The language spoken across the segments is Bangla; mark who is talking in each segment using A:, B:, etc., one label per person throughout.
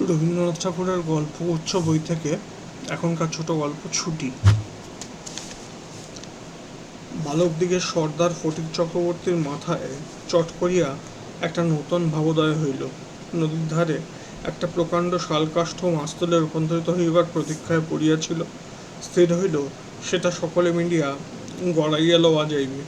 A: রবীন্দ্রনাথ ঠাকুরের গল্প উচ্চ বই থেকে এখনকার ছোট গল্প, ছুটি। বালক দিগের সর্দার ফটিক চক্রবর্তীর মাথায় চট করিয়া একটা নূতন ভাবোদয় হইল। নদীর ধারে একটা প্রকাণ্ড শালকাষ্ঠ মাস্তলে রূপান্তরিত হইবার প্রতীক্ষায় পড়িয়াছিল। স্থির হইল, সেটা সকলে মিলিয়া গড়াইয়া লওয়া যাইবে।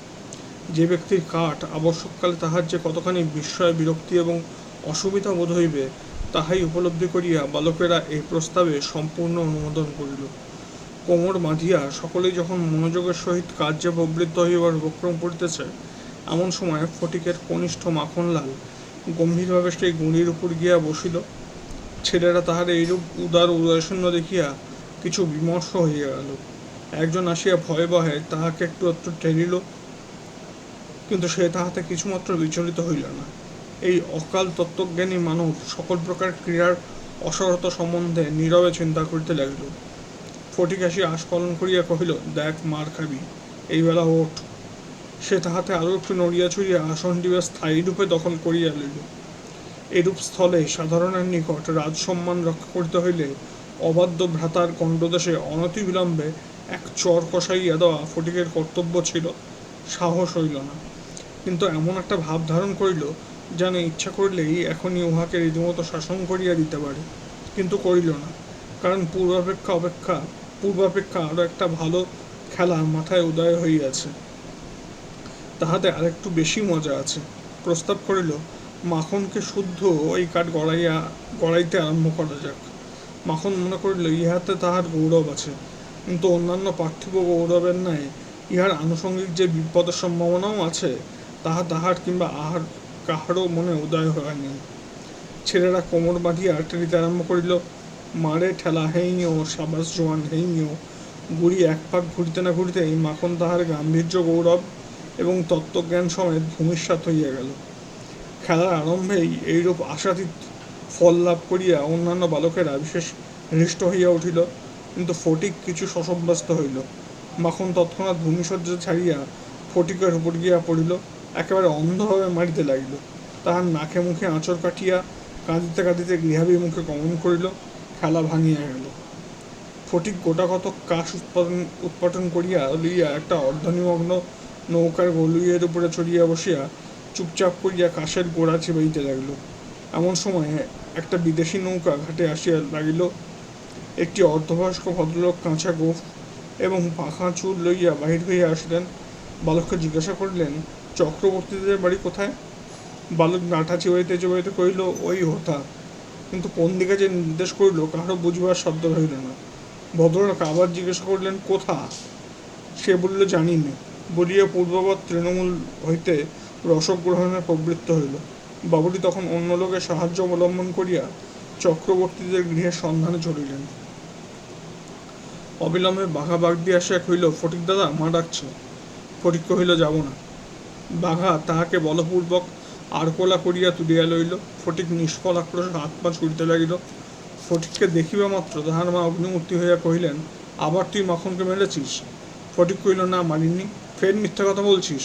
A: যে ব্যক্তির কাঠ আবশ্যককালে তাহার যে কতখানি বিস্ময়, বিরক্তি এবং অসুবিধা বোধ হইবে তাহাই উপলব্ধি করিয়া বালকেরা এই প্রস্তাবে সম্পূর্ণ অনুমোদন করিল। কোমর বাঁধিয়া সকলেই যখন মনোযোগের সহিত কার্যে প্রবৃত্ত হইবার উপক্রম করিতেছে, এমন সময় ফটিকের কনিষ্ঠ মাখনলাল গম্ভীরভাবে সেই গুঁড়ির উপর গিয়া বসিল। ছেলেরা তাহার এইরূপ উদার উদয়শূন্য দেখিয়া কিছু বিমর্ষ হইয়া গেল। একজন আসিয়া ভয়ে ভয়ে তাহাকে একটু একটু টেলিল কিন্তু সে তাহাতে কিছুমাত্র বিচলিত হইল না। এই অকাল তত্ত্বজ্ঞানী মানব সকল প্রকার ক্রীড়ার অসরত সম্বন্ধে নীরবে চিন্তা করিতে লাগিল। ফটিক আসিয়া আস্ফলন করিয়া কহিল, দেখ মার খাবি, এই বেলা ওঠ। সে তাহাতে আরও একটু নড়িয়া চড়িয়া আসনটিকে স্থায়ী রূপে দখল করিয়া লইল। এরূপ স্থলে সাধারণের নিকট রাজসম্মান রক্ষা করিতে হইলে অবাধ্য ভ্রাতার গণ্ডদেশে অনতিবিলম্বে এক চর কষাইয়া দেওয়া ফটিকের কর্তব্য ছিল, সাহস হইল না। কিন্তু এমন একটা ভাব ধারণ করিল যেন ইচ্ছা করলেই এখনই উহাকে রীতিমতো শাসন করিয়া দিতে পারে, কিন্তু করিল না। কারণ পূর্বাপেক্ষা অপেক্ষা, পূর্বাপেক্ষা আরও একটা ভালো খেলা মাথায় উদয় হইয়াছে। তাহাতে আরেকটু বেশি মজা আছে। প্রস্তাব করিল, মাখনকে শুদ্ধ ওই কাঠ গড়াইয়া, গড়াইতে আরম্ভ করা যাক। মাখন মনে করিল, ইহাতে তাহার গৌরব আছে, কিন্তু অন্যান্য পার্থিব গৌরবের ন্যায় ইহার আনুষঙ্গিক যে বিপদের সম্ভাবনাও আছে, তাহা তাহার কিংবা আহার কাহারও মনে উদয় হয়নি ছেলেরা কোমর বাঁধিয়া টেরিতে আরম্ভ করিল, মারে ঠেলা হেইও সাবাস জোয়ান হেইও গুড়ি এক পাক ঘুরিতে না ঘুরিতেই মাখন তাহার গাম্ভীর্য, গৌরব এবং তত্ত্বজ্ঞান সমেত ভূমিষ্যাত হইয়া গেল। খেলার আরম্ভেই এইরূপ আশাতীত ফল লাভ করিয়া অন্যান্য বালকেরা বিশেষ হৃষ্ট হইয়া উঠিল, কিন্তু ফটিক কিছু শশব্যস্ত হইল। মাখন তৎক্ষণাৎ ভূমিসজ্জা ছাড়িয়া ফটিকের উপর গিয়া পড়িল। একেবারে অন্ধভাবে মারিতে লাগিল। তাহার নাকে মুখে আঁচড় কাটিয়া কাঁদিতে কাঁদিতে গৃহাবীর গৃহাভিমুখে গমন করিল, খেলা ভাঙিয়া গেল। ফটিক গোটা কত কাশ উৎপাদন উৎপাটন করিয়া লইয়া একটা অর্ধনিমগ্ন নৌকার গলুইয়ের উপরে চড়িয়া বসিয়া চুপচাপ করিয়া কাশের গোড়া চিবাইতে লাগিল। এমন সময় একটা বিদেশি নৌকা ঘাটে আসিয়া লাগিল, একটি অর্ধবয়স্ক ভদ্রলোক কাঁচা গোফ এবং পাখা চুল লইয়া বাহির হইয়া আসিলেন। বালককে জিজ্ঞাসা করিলেন চক্রবর্তীদের বাড়ি কোথায়? বালক নাঠা চিবাইতে চিবাইতে কহিল, ওই হোথা কিন্তু কোন দিকে যে নির্দেশ করিল কাহারও বুঝবার শব্দ রহিল না। ভদ্রলোক আবার জিজ্ঞাসা করিলেন, কোথা? সে বলিল, জানি না। বলিয়া পূর্ববৎ তৃণমূল হইতে রসগ্রহণে প্রবৃত্ত হইল। বাবুটি তখন অন্য লোকের সাহায্য অবলম্বন করিয়া চক্রবর্তীদের গৃহের সন্ধানে চলিলেন। অবিলম্বে বাঘা বাঘ দিয়ে আসিয়া কহিল ফটিক দাদা মা ডাকছে। ফটিক কহিল, যাব না। বাঘা তাহাকে বলপূর্বক আরকোলা করিয়া তুলিয়া লইল। ফটিক নিষ্ফল আক্রোশ হাত পা ছুটিতে লাগিল। ফটিককে দেখিবা মাত্র তাহার মা অগ্নিমূর্তি হইয়া কহিলেন, আবার তুই মাখনকে মেরেছিস? ফটিক কহিল, না মারিনি, ফের মিথ্যা কথা বলছিস?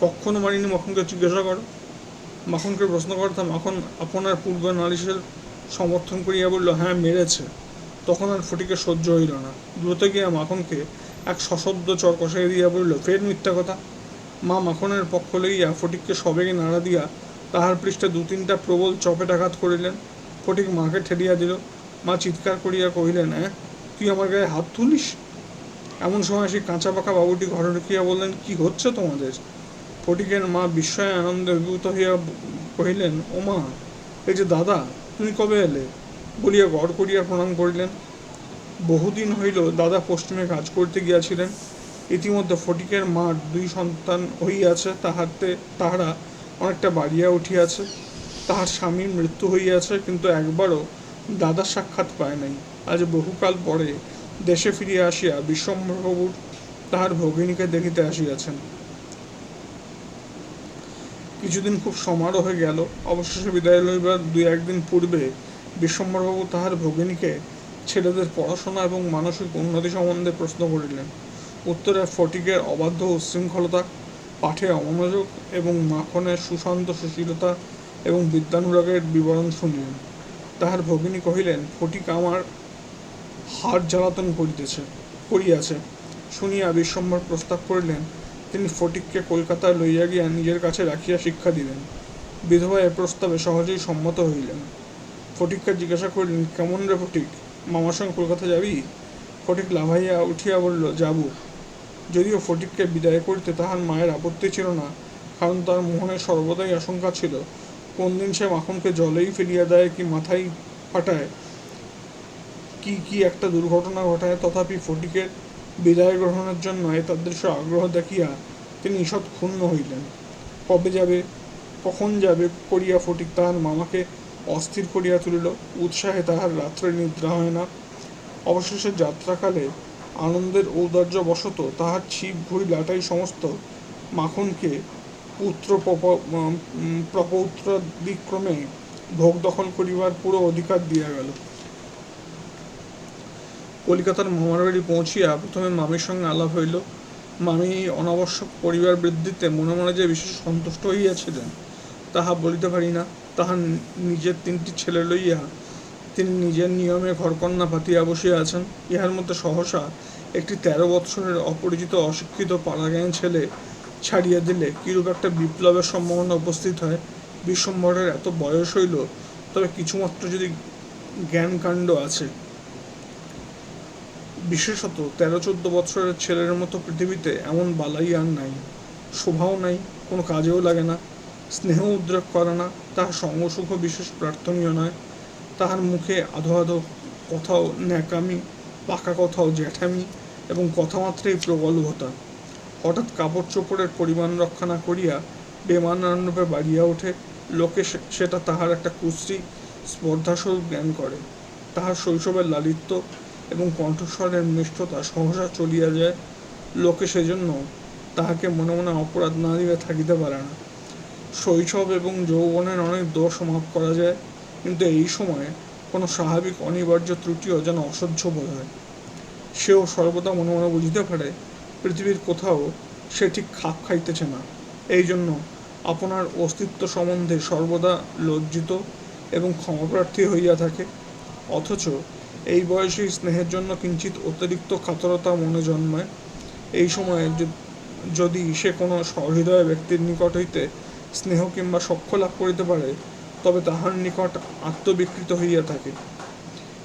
A: কখনো মারিনি মাখনকে জিজ্ঞাসা করো। মাখনকে প্রশ্ন করতাম মাখন আপনার পূর্ব নালিশের সমর্থন করিয়া বলল হ্যাঁ মেরেছে। তখন আর ফটিকে সহ্য হইল না। দ্রুত গিয়া মাখনকে এক সশব্দ চর কষাই দিয়া বলিল, ফের মিথ্যা কথা? মা মাখনের পক্ষ লইয়া ফটিককে সবেগে নাড়া দিয়া তাহার পৃষ্ঠে দু তিনটা প্রবল চপেটাঘাত করিলেন। ফটিক মাকে ঠেলিয়া দিল। মা চিৎকার করিয়া কহিলেন হ্যাঁ তুই আমার গায়ে হাত তুলিস? এমন সময় সেই কাঁচা পাকা বাবুটি ঘরে ঢুকিয়া বললেন, কি হচ্ছে তোমাদের? ফটিকের মা বিস্ময়ে আনন্দে অভিভূত হইয়া কহিলেন, ও মা, এই যে দাদা, তুমি কবে এলে? বলিয়া গড় করিয়া প্রণাম করিলেন। বহুদিন হইল দাদা পশ্চিমে কাজ করতে গিয়াছিলেন। ইতিমধ্যে ফটিকের মার দুই সন্তান হইয়াছে, তাহাতে তাহারা অনেকটা বাড়িয়া উঠিয়াছে। তাহার স্বামীর মৃত্যু হইয়াছে, কিন্তু একবারও দাদার সাক্ষাৎ পায় নাই। আজ বহুকাল পরে দেশে ফিরিয়া আসিয়া বিশ্বম্ভরবাবুর তাহার ভগিনীকে দেখিতে আসিয়াছেন। কিছুদিন খুব সমারোহে গেল। অবশেষে বিদায় লইবার দুই একদিন পূর্বে বিশ্বম্ভরবাবু তাহার ভগিনীকে ছেলেদের পড়াশোনা এবং মানসিক উন্নতি সম্বন্ধে প্রশ্ন করিলেন। উত্তরে ফটিকের অবাধ্য উচ্ছৃঙ্খলতা পাঠে অমনোযোগ এবং মাখনের সুশান্ত সুশীলতা এবং বিদ্যানুরাগের বিবরণ শুনিলেন। তাহার ভগিনী কহিলেন, ফটিক আমার হাড় জ্বালাতন করিতেছে, করিয়াছে। শুনিয়া বিশ্বম্বর প্রস্তাব করিলেন, তিনি ফটিককে কলকাতায় লইয়া গিয়া নিজের কাছে রাখিয়া শিক্ষা দিলেন বিধবা এ প্রস্তাবে সহজেই সম্মত হইলেন। ফটিককে জিজ্ঞাসা করিলেন, কেমন রে ফটিক? মামার সঙ্গে কলকাতা যাবি? ফটিক লাভাইয়া উঠিয়া বলল, যাব। যদিও ফটিককে বিদায় করিতে তাহার মায়ের আপত্তি ছিল না, কারণ তার মোহনে সর্বদাই আশঙ্কা ছিল, কোন দিন সে মাখনকে জলেই ফেলিয়া দেয় কি মাথায় ফাটায়, কি কি একটা দুর্ঘটনা ঘটায়, তথাপি ফটিকের বিদায় গ্রহণের জন্য এ এতাদৃশ আগ্রহ দেখিয়া তিনি ঈষৎ ক্ষুণ্ণ হইলেন। কবে যাবে, কখন যাবে করিয়া ফটিক তাহার মামাকে অস্থির করিয়া তুলিল, উৎসাহে তাহার রাত্রে নিদ্রা হয় না। অবশেষে যাত্রাকালে আনন্দের ঔদার্য বশত তাহার ছিপ ঘুড়ি লাটাই সমস্ত মাখনকে পুত্র প্রপৌত্রাদিক্রমে ভোগ দখল করিবার পুরো অধিকার দিয়া গেল। কলিকাতার মামার পৌঁছিয়া প্রথমে মামির সঙ্গে আলাপ হইল। মামি অনাবশ্যক পরিবার বৃদ্ধিতে মনে মনে যে বিশেষ সন্তুষ্ট হইয়াছিলেন, তাহা বলিতে পারি না। তাহার নিজের তিনটি ছেলে লইয়া তিনি নিজের নিয়মে ঘরকন্যা পাতিয়া বসিয়া আছেন। ইহার মধ্যে সহসা একটি তেরো বৎসরের অপরিচিত অশিক্ষিত পাড়াগাঁয়ের ছেলে ছাড়িয়া দিলে কিরূপ একটা বিপ্লবের সম্ভাবনা উপস্থিত হয়? বিশ্বম্বরের এত বয়স হইল, তবে কিছুমাত্র যদি জ্ঞানকাণ্ড আছে। বিশেষত তেরো চোদ্দ বছরের ছেলের মতো পৃথিবীতে এমন বালাই আর নাই। শোভাও নাই, কোনো কাজেও লাগে না, স্নেহ উদ্রেক করে না, তাহার সঙ্গসুখ বিশেষ প্রার্থনীয় নয়। তাহার মুখে আধো আধো কথাও ন্যাকামি, পাকা কথাও জ্যাঠামি এবং কথামাত্রেই প্রগল্ভতা হঠাৎ কাপড় চোপড়ের পরিমাণ রক্ষা না করিয়া বেমানান্নরূপে বাড়িয়া ওঠে, লোকে সেটা তাহার একটা কুশ্রী স্পর্ধাস্বরূপ জ্ঞান করে। তাহার শৈশবের লালিত্য এবং কণ্ঠস্বরের মিষ্টতা সহসা চলিয়া যায়, লোকে সেজন্য তাহাকে মনে মনে অপরাধ না দিবে থাকিতে পারে না। শৈশব এবং যৌবনের অনেক দোষ মাপ করা যায় কিন্তু এই সময়ে কোনো স্বাভাবিক অনিবার্য ত্রুটিও যেন অসহ্য বোধ হয়। সেও সর্বদা মনে মনে বুঝিতে পারে, পৃথিবীর কোথাও সে ঠিক খাপ খাইতেছে না। এই জন্য আপনার অস্তিত্ব সম্বন্ধে সর্বদা লজ্জিত এবং ক্ষমাপ্রার্থী হইয়া থাকে। অথচ এই বয়সেই স্নেহের জন্য কিঞ্চিত অতিরিক্ত কাতরতা মনে জন্মায়। এই সময়ে যদি সে কোনো সহৃদয় ব্যক্তির নিকট হইতে স্নেহ কিংবা সখ্য লাভ করিতে পারে তবে তাহার নিকট আত্মবিকৃত হইয়া থাকে।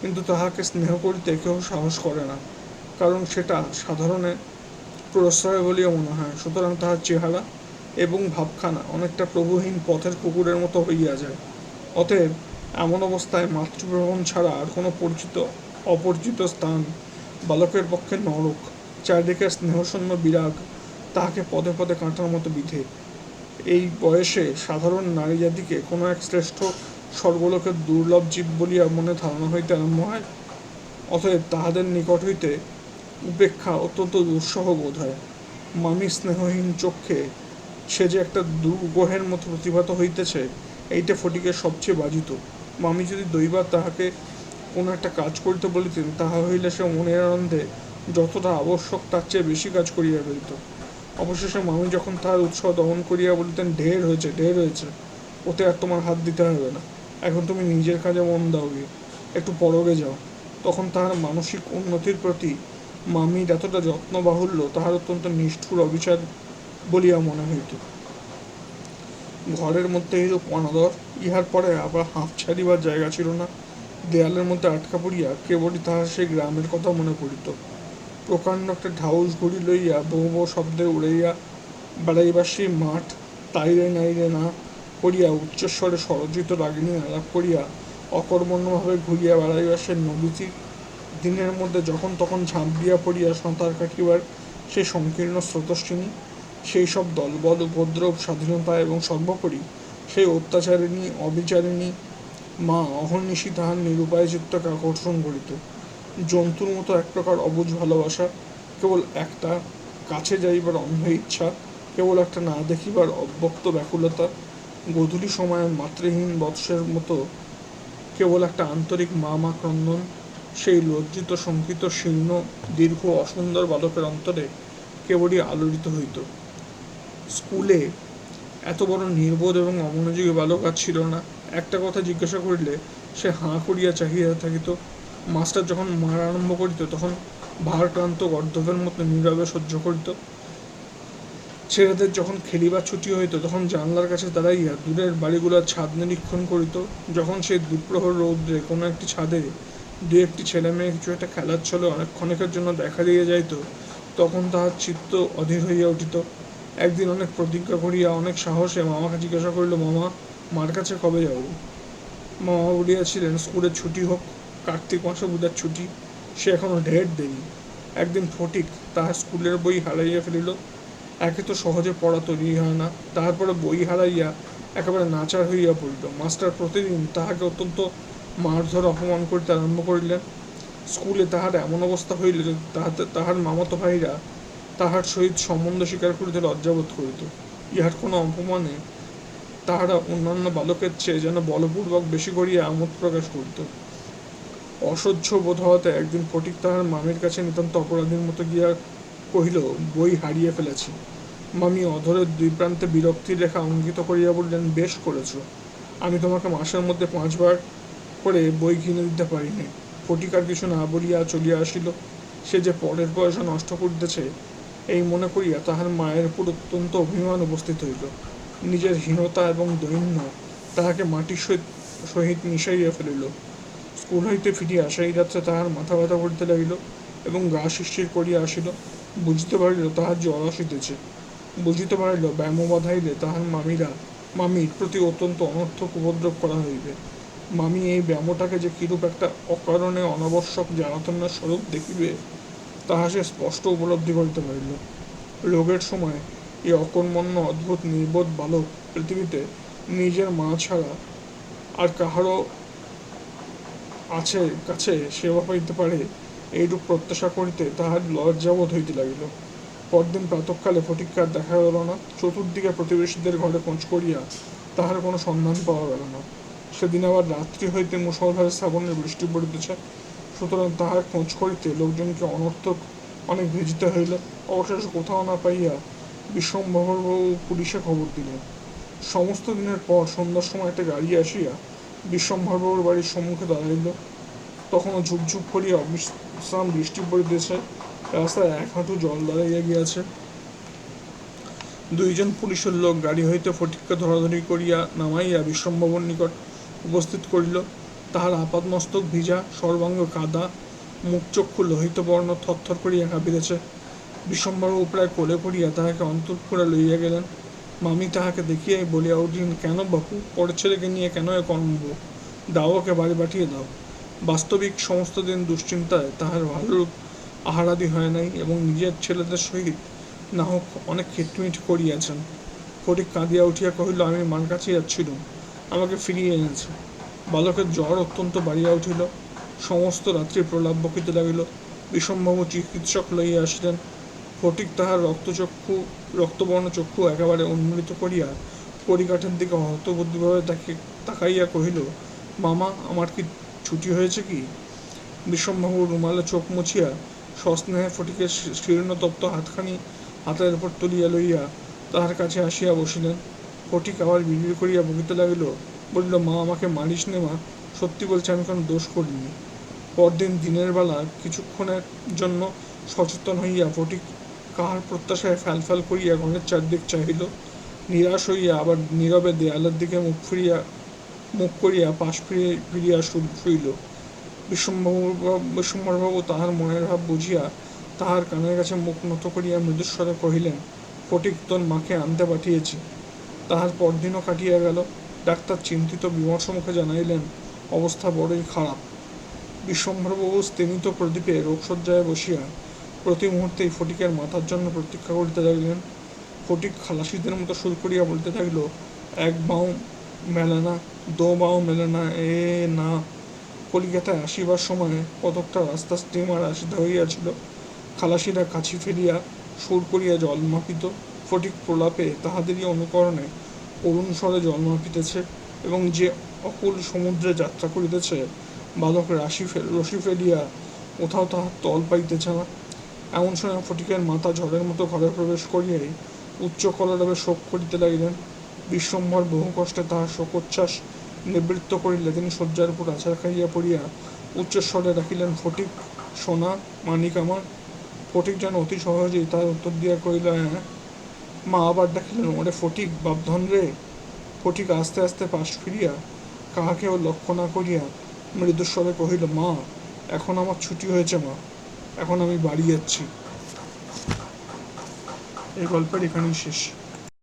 A: কিন্তু তাহাকে স্নেহ করিতে কেউ সাহস করে না, কারণ সেটা সাধারণে প্রশ্রয় বলিয়া মনে হয়। সুতরাং তাহার চেহারা এবং ভাবখানা অনেকটা প্রভুহীন পথের কুকুরের মতো হইয়া যায়। অতএব এমন অবস্থায় মাতৃভ্রমণ ছাড়া আর কোনো পরিচিত অপরিচিত স্থান বালকের পক্ষে নরক। চারিদিকে স্নেহশূন্য বিরাগ তাহাকে পদে পদে কাঁটার মতো বিধে। এই বয়সে সাধারণ নারী জাতিকে কোনো এক শ্রেষ্ঠ স্বর্গলোকের দুর্লভ জীব বলিয়া মনে ধারণা হইতে আরম্ভ হয়, অতএব তাহাদের নিকট হইতে উপেক্ষা অত্যন্ত দুঃসহ বোধ হয়। মামি স্নেহহীন চক্ষে সে যে একটা দুর্গহের মতো প্রতিভাত হইতেছে, এইটা ফটিকের সবচেয়ে বাজিত। মামি যদি দৈবার তাহাকে কোনো একটা কাজ করিতে বলিতেন, তাহা হইলে সে মনের আনন্দে যতটা আবশ্যক তার চেয়ে বেশি কাজ করিয়া ফেলিত। অবশেষে মামি যখন তাহার উৎসাহ দমন করিয়া বলিতেন, ঢের হয়েছে ঢের হয়েছে, ওতে আর তোমার হাত দিতে হবে না। এখন তুমি নিজের কাজে মন দাও গিয়ে, একটু পরগে যাও। তখন তাহার মানসিক উন্নতির প্রতি মামির এতটা যত্ন বাহুল্য, তাহার অত্যন্ত নিষ্ঠুর অবিচার বলিয়া মনে হইত। ঘরের মধ্যে এইরূপ অনাদর, ইহার পরে আবার হাঁফ ছাড়িবার জায়গা ছিল না। দেয়ালের মধ্যে আটকা পড়িয়া কেবলই তাহার সেই গ্রামের কথা মনে পড়িত। প্রকাণ্ড একটা ঢাউস ঘুড়ি লইয়া বহু বহু শব্দে উড়াইয়া বেড়াইবার সেই মাঠ তাইরে নাইরে না করিয়া উচ্চস্বরে স্বরজিত রাগিনী আলাপ করিয়া অকর্মণ্যভাবে ঘুরিয়া বেড়াইবার সে নদীটি দিনের মধ্যে যখন তখন ঝাঁপ দিয়া পড়িয়া সাঁতার কাটিবার সেই সংকীর্ণ স্রোতস্বিনী, সেই সব দলবল, উপদ্রব, স্বাধীনতা এবং সর্বোপরি সেই অত্যাচারিণী, অবিচারিণী মা অহর্নিশি তাহার নিরুপায় চিত্তকে আকর্ষণ করিত। জন্তুর মতো এক প্রকার অবুঝ ভালোবাসা, কেবল একটা, কাছে যাইবার অন্ধ ইচ্ছা, কেবল একটা না দেখিবার অব্যক্ত ব্যাকুলতা, গধূলি সময়ে মাতৃহীন বৎসের মতো, কেবল একটা আন্তরিক মা মা ক্রন্দন সেই লজ্জিত শঙ্কিত শীর্ণ, দীর্ঘ অসুন্দর বালকের অন্তরে কেবলই আলোড়িত হইত। স্কুলে এত বড় নির্বোধ এবং অমনোযোগী বালক আর ছিল না। একটা কথা জিজ্ঞাসা করিলে সে হাঁ করিয়া চাহিয়া থাকিত মাস্টার যখন মার আরম্ভ করিত, তখন ভারক্রান্ত গর্ধবের মতো নীরবে সহ্য করিত। ছেলেদের যখন খেলিবার ছুটি হইত, তখন জানলার কাছে দাঁড়াইয়া দূরের বাড়িগুলোর ছাদ নিরীক্ষণ করিত। যখন সেই দুপ্রহর রৌদ্রে কোনো একটি ছাদে দু একটি ছেলে মেয়ে কিছু একটা খেলার ছলে অনেক ক্ষণিকের জন্য দেখা দিয়ে যাইত, তখন তাহার চিত্ত অধীর হইয়া উঠিত। একদিন অনেক প্রতিজ্ঞা করিয়া, অনেক সাহসে মামাকে জিজ্ঞাসা করিল, মামা, মার কাছে কবে যাব? মামা বলিয়াছিলেন স্কুলের ছুটি হোক। কার্তিক মাসে বুধার ছুটি। সে এখনও ঢের দেরি। একদিন ফটিক তাহার স্কুলের বই হারাইয়া ফেলিল। একে তো সহজে পড়া তৈরি হয় না। তারপরে বই হারাইয়া একেবারে নাচার হইয়া পড়িল। মাস্টার প্রতিদিন তাহাকে অত্যন্ত মারধর অপমান করিতে আরম্ভ করিলেন। স্কুলে তাহার এমন অবস্থা হইল যে তাহাতে তাহার মামাতো ভাইরা তাহার সহিত সম্বন্ধ স্বীকার করিতে লজ্জাবোধ করিত। ইহার কোনো অপমানে তাহারা অন্যান্য বালকের চেয়ে যেন বলপূর্বক বেশি করিয়া আমোদ প্রকাশ করিত। অসহ্য বোধ হওয়াতে একদিন ফটিক তাহার মামির কাছে নিতান্ত অপরাধীর মতো গিয়া কহিল, বই হারিয়ে ফেলেছি। মামি অধরের দুই প্রান্তে বিরক্তির রেখা অঙ্কিত করিয়া বললেন, বেশ করেছ। আমি তোমাকে মাসের মধ্যে পাঁচবার করে বই কিনে দিতে পারিনি। ফটিক আর কিছু না বলিয়া চলিয়া আসিল। সে যে পরের পয়সা নষ্ট করিতেছে, এই মনে করিয়া তাহার মায়ের উপর অত্যন্ত অভিমান উপস্থিত হইল। নিজের হীনতা এবং দৈন্য তাহাকে মাটির সহিত সহিত মিশাইয়া ফেলিল। স্কুল হইতে ফিরিয়া সেই রাত্রে তাহার মাথা ব্যথা করিতে লাগিল এবং গা শিরশির করিয়া আসিল। বুঝিতে পারিল তাহার জ্বর আসিতেছে। বুঝিতে পারিল ব্যায়াম বাধাইলে তাহার মামিরা, মামির প্রতি অত্যন্ত অনর্থক উপদ্রব করা হইবে। মামি এই ব্যায়ামটাকে যে কিরূপ একটা অকারণে অনাবশ্যক জ্বালাতনার স্বরূপ দেখিবে, তাহা সে স্পষ্ট উপলব্ধি করিতে পারিল। রোগের সময় এই অকর্মণ্য অদ্ভুত নির্বোধ বালক পৃথিবীতে নিজের মা ছাড়া আর কাহারও আছে, কাছে সেবা পাইতে পারে। এইরূপ প্রত্যাশা করিতে তাহার লজ্জাবোধ হইতে লাগিল। পরদিন প্রাতঃকালে ফটিককার দেখা গেল না, চতুর্দিকে প্রতিবেশীদের ঘরে খোঁজ করিয়া তাহার কোনো সন্ধান পাওয়া গেল না। সেদিন আবার রাত্রি হইতে মুসলধারে শ্রাবণের বৃষ্টি পড়িতেছে। সুতরাং তাহার খোঁজ করিতে লোকজনকে অনর্থক অনেক ভেজিতে হইল। অবশেষে কোথাও না পাইয়া বিশ্বম্ভরবাবু পুলিশে খবর দিলেন। সমস্ত দিনের পর সন্ধ্যার সময় একটা গাড়ি আসিয়া বিশ্বম্ভরবাবুর বাড়ির সম্মুখে দাঁড়াইল। তখনও ঝুপঝুপ করিয়া বিশ্রাম বৃষ্টি পড়িতেছে। রাস্তায় এক হাঁটু জল দাঁড়াইয়া গিয়াছে। দুইজন পুলিশের লোক গাড়ি হইতে ফটিককে ধরাধরি করিয়া নামাইয়া বিশ্বম্ভবর নিকট উপস্থিত করিল। তাহার আপাদমস্তক ভিজা, সর্বাঙ্গ কাদা, মুখচক্ষু লোহিত বর্ণ থরথর করিয়া কাঁপিতেছে। বিশ্বম্বরবাবু প্রায় কোলে করিয়া তাহাকে অন্তঃপুরে লইয়া গেলেন। মামি তাহাকে দেখিয়াই বলিয়া উঠলেন কেন বাপু? পরের ছেলেকে নিয়ে কেন এ কর্মব দাও ওকে বাড়ি পাঠিয়ে দাও। বাস্তবিক সমস্ত দিন দুশ্চিন্তায় তাহার ভালোরূপ আহারাদি হয় নাই এবং নিজের ছেলেদের সহিত না হোক অনেক খিটমিট করিয়াছেন। ফটিক কাঁদিয়া উঠিয়া কহিল, আমি মার কাছে যাচ্ছিলুম। আমাকে ফিরিয়ে এনেছে। বালকের জ্বর অত্যন্ত বাড়িয়া উঠিল। সমস্ত রাত্রি প্রলাপ বকিতে লাগিল। বিষমবাবু চিকিৎসক লইয়া আসিলেন। ফটিক তাহার রক্তচক্ষু রক্তবর্ণ চক্ষু একেবারে উন্মোলিত করিয়া পরিকাঠের দিকে হতবুদ্ধিভাবে তাকে তাকাইয়া কহিল, মামা, আমার কি ছুটি হয়েছে কি? বিষমবাবু রুমালে চোখ মুছিয়া সস্নেহে ফটিকের শীর্ণতপ্ত হাতখানি হাতের উপর তুলিয়া লইয়া তাহার কাছে আসিয়া বসিলেন। ফটিক আবার বিড়বিড় করিয়া বকিতে লাগিল, বলিল, মা, আমাকে মারিস নে, মা, সত্যি বলছে আমি কোনো দোষ করিনি। পরদিন দিনের বেলা কিছুক্ষণের জন্য সচেতন হইয়া ফটিক কাহার প্রত্যাশায় ফ্যালফ্যাল করিয়া ঘরের চারদিক চাহিল। নিরাশ হইয়া আবার নীরবে দেয়ালের দিকে মুখ ফিরিয়া মুখ করিয়া পাশ ফিরিয়ে ফিরিয়া শুইল বিশ্বম্বরবাবু তাহার মনের ভাব বুঝিয়া তাহার কানের কাছে মুখ নত করিয়া মৃদুস্বরে কহিলেন, ফটিক তোর মাকে আনতে পাঠিয়েছি। তাহার পরদিনও কাটিয়া গেল। ডাক্তার চিন্তিত বিমর্ষ মুখে জানাইলেন, অবস্থা বড়ই খারাপ বিশ্বম্ভরবাবু স্তেনিত প্রদীপে রোগশয্যায় বসিয়া প্রতি মুহূর্তেই ফটিকের মাথার জন্য প্রতীক্ষা করিতে লাগিলেন। ফটিক খালাসিদের মতো সুর করিয়া বলতে থাকল এক বাউ মেলে না দো বাউ মেলে না এ না। কলিকাতায় আসিবার সময় কতকটা রাস্তা স্টিমার আসিতে হইয়াছিল। খালাসিরা কাছি ফেলিয়া সুর করিয়া জল মাপিত। ফটিক প্রলাপে তাহাদেরই অনুকরণে করুণ স্বরে জল মাপিতেছে এবং যে অকুল সমুদ্রে যাত্রা করিতেছে, বালক রাশি ফে, রশি ফেলিয়া কোথাও তাহার তল পাইতেছে না। এমন সময় ফটিকের মাথা ঝড়ের মতো ঘরে প্রবেশ করিয়াই উচ্চ কলরবে শোক করিতে লাগিলেন। বিশ্বম্ভর বহু কষ্টে তাহার শোকোচ্ছ্বাস নিবৃত্ত করিলে। তিনি শয্যার উপর আছাড় খাইয়া পড়িয়া উচ্চস্বরে রাখিলেন, ফটিক, সোনা, মানিক আমার, ফটিক যেন অতি সহজেই তার উত্তর দিয়া কহিল হ্যাঁ মা আবার ডাকিলেন ওরে ফটিক, বাপধন রে। ফটিক আস্তে আস্তে পাশ ফিরিয়া কাহাকেও লক্ষ্য না করিয়া মৃদুস্বরে কহিল, মা, এখন আমার ছুটি হয়েছে, মা। এখন আমি বাড়ি যাচ্ছি। এই গল্পের এখানেই শেষ।